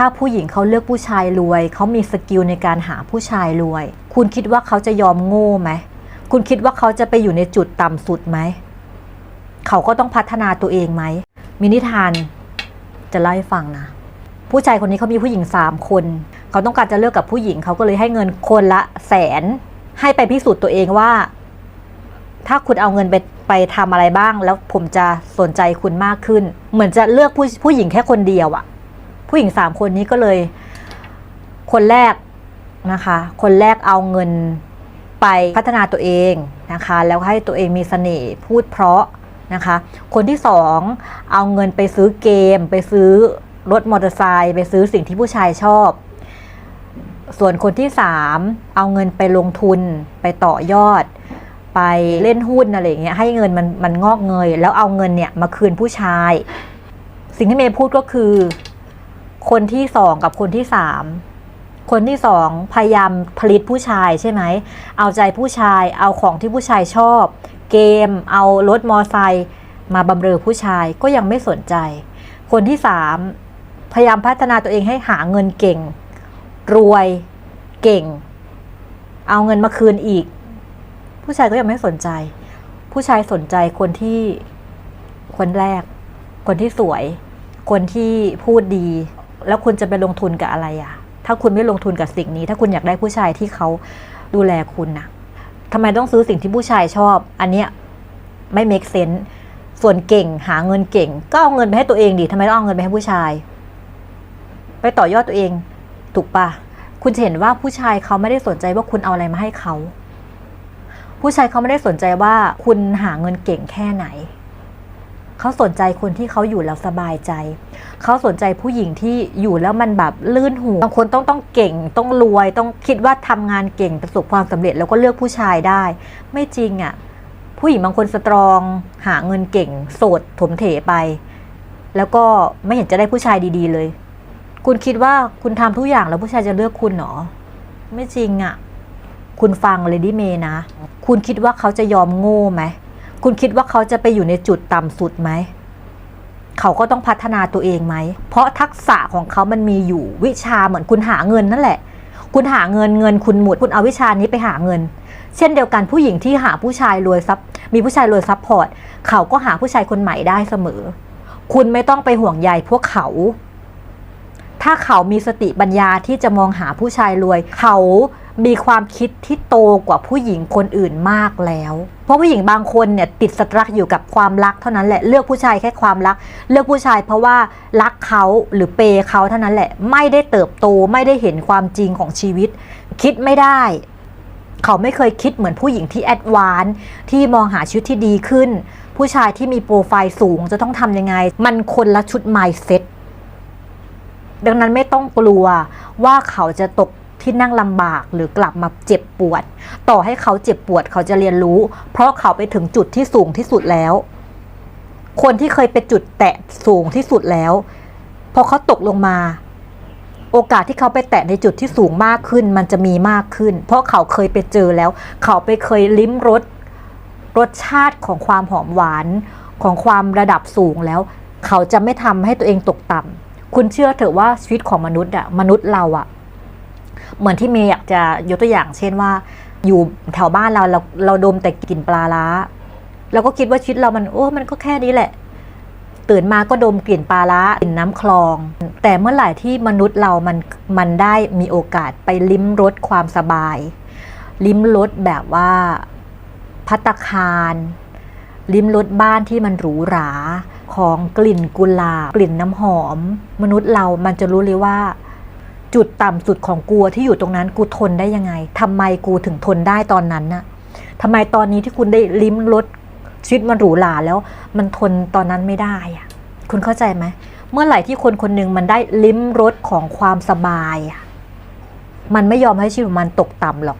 ถ้าผู้หญิงเขาเลือกผู้ชายรวย เขามีสกิลในการหาผู้ชายรวย คุณคิดว่าเขาจะยอมโง่ไหม คุณคิดว่าเขาจะไปอยู่ในจุดต่ำสุดไหม เขาก็ต้องพัฒนาตัวเองไหม มินิทานจะเล่าให้ฟังนะ ผู้ชายคนนี้เขามีผู้หญิงสามคน เขาต้องการจะเลิกกับผู้หญิง เขาก็เลยให้เงินคนละแสน ให้ไปพิสูจน์ตัวเองว่า ถ้าคุณเอาเงินไปไปทำอะไรบ้าง แล้วผมจะสนใจคุณมากขึ้น เหมือนจะเลือกผู้ผู้หญิงแค่คนเดียวอะ ผู้หญิงสามคนนี้ก็เลย คนแรกนะคะ คนแรกเอาเงินไปพัฒนาตัวเองนะคะ แล้วให้ตัวเองมีเสน่ห์พูดเพราะนะคะ คนที่สองเอาเงินไปซื้อเกม ไปซื้อรถมอเตอร์ไซค์ไปซื้อสิ่งที่ผู้ชายชอบ ส่วนคนที่สามเอาเงินไปลงทุนไปต่อยอด ไปเล่นหุ้นอะไรเงี้ยให้เงินมันมันงอกเงย แล้วเอาเงินเนี่ยมาคืนผู้ชาย สิ่งที่เมย์พูดก็คือ คนที่สองกับคนที่สามคนที่สองพยายามผลิตผู้ชายใช่ไหม เอาใจผู้ชาย เอาของที่ผู้ชายชอบ เกม เอารถมอไซค์มาบำเรอผู้ชายก็ยังไม่สนใจ คนที่สามพยายามพัฒนาตัวเองให้หาเงินเก่ง รวยเก่ง เอาเงินมาคืนอีก ผู้ชายก็ยังไม่สนใจ ผู้ชายสนใจคนที่คนแรก คนที่สวย คนที่พูดดี แล้วคุณจะไปลงทุนกับอะไรอะถ้าคุณไม่ลงทุนกับสิ่งนี้ ถ้าคุณอยากได้ผู้ชายที่เขาดูแลคุณนะทำไมต้องซื้อสิ่งที่ผู้ชายชอบ อันเนี้ยไม่ make sense ส่วนเก่งหาเงินเก่ง ก็เอาเงินไปให้ตัวเองดิทำไมต้องเอาเงินไปให้ผู้ชาย ไปต่อยอดตัวเอง ถูกปะคุณจะเห็นว่าผู้ชายเขาไม่ได้สนใจว่าคุณเอาอะไรมาให้เขา ผู้ชายเขาไม่ได้สนใจว่าคุณหาเงินเก่งแค่ไหน เขาสนใจคนที่เขาอยู่แล้วสบายใจ เขาสนใจผู้หญิงที่อยู่แล้วมันแบบลื่นหูบางคนต้องต้องเก่งต้องรวยต้องคิดว่าทำงานเก่งประสบความสำเร็จแล้วก็เลือกผู้ชายได้ ไม่จริงอะ่ะผู้หญิงบางคนสตรองหาเงินเก่ง โสดถมเถไป แล้วก็ไม่เห็นจะได้ผู้ชายดีๆเลย คุณคิดว่าคุณทำทุกอย่างแล้วผู้ชายจะเลือกคุณเหรอไม่จริงอะ่ะคุณฟังเลยดิเมนะ คุณคิดว่าเขาจะยอมโง่ไหม คุณคิดว่าเขาจะไปอยู่ในจุดต่ำสุดไหม เขาก็ต้องพัฒนาตัวเองไหม เพราะทักษะของเขามันมีอยู่วิชาเหมือนคุณหาเงินนั่นแหละ คุณหาเงินเงินคุณหมดคุณเอาวิชานี้ไปหาเงิน เช่นเดียวกันผู้หญิงที่หาผู้ชายรวยซับมีผู้ชายรวยซับพอร์ตเขาก็หาผู้ชายคนใหม่ได้เสมอ คุณไม่ต้องไปห่วงใยพวกเขา ถ้าเขามีสติปัญญาที่จะมองหาผู้ชายรวย เขา มีความคิดที่โตกว่าผู้หญิงคนอื่นมากแล้ว เพราะผู้หญิงบางคนเนี่ยติดสตรักอยู่กับความรักเท่านั้นแหละเลือกผู้ชายแค่ความรัก เลือกผู้ชายเพราะว่ารักเขาหรือเปย์เขาเท่านั้นแหละ ไม่ได้เติบโตไม่ได้เห็นความจริงของชีวิต คิดไม่ได้ เขาไม่เคยคิดเหมือนผู้หญิงที่แอดวานซ์ที่มองหาชีวิตที่ดีขึ้น ผู้ชายที่มีโปรไฟล์สูงจะต้องทำยังไง มันคนละชุด mindset ดังนั้นไม่ต้องกลัวว่าเขาจะตก ที่นั่งลำบากหรือกลับมาเจ็บปวด ต่อให้เขาเจ็บปวดเขาจะเรียนรู้ เพราะเขาไปถึงจุดที่สูงที่สุดแล้ว คนที่เคยไปจุดแตะสูงที่สุดแล้ว พอเขาตกลงมา โอกาสที่เขาไปแตะในจุดที่สูงมากขึ้น มันจะมีมากขึ้น เพราะเขาเคยไปเจอแล้ว เขาไปเคยลิ้มรสรสชาติของความหอมหวานของความระดับสูงแล้ว เขาจะไม่ทำให้ตัวเองตกต่ำคุณเชื่อเถอะว่าชีวิตของมนุษย์อะมนุษย์เราอะ เหมือนที่เมย์อยากจะยกตัวอย่าง เช่นว่า อยู่แถวบ้านเราเราเราดมแต่กลิ่นปลาร้าเราก็คิดว่าชีวิตเรามันโอ้มันก็แค่นี้แหละ ตื่นมาก็ดมกลิ่นปลาร้ากลิ่นน้ำคลอง แต่เมื่อไหร่ที่มนุษย์เรามันมันได้มีโอกาสไปลิ้มรสความสบาย ลิ้มรสแบบว่าพัตคารลิ้มรสบ้านที่มันหรูหราของกลิ่นกุหลาบกลิ่นน้ำหอม มนุษย์เรามันจะรู้เลยว่า จุดต่ำสุดของกูที่อยู่ตรงนั้นกูทนได้ยังไงทำไมกูถึงทนได้ตอนนั้นน่ะทำไมตอนนี้ที่คุณได้ลิ้มรสชีวิตมันหรูหราแล้ว มันทนตอนนั้นไม่ได้อะคุณเข้าใจไหมเมื่อไหร่ที่คนคนหนึ่งมันได้ลิ้มรสของความสบายอะมันไม่ยอมให้ชีวิตมันตกต่ำหรอก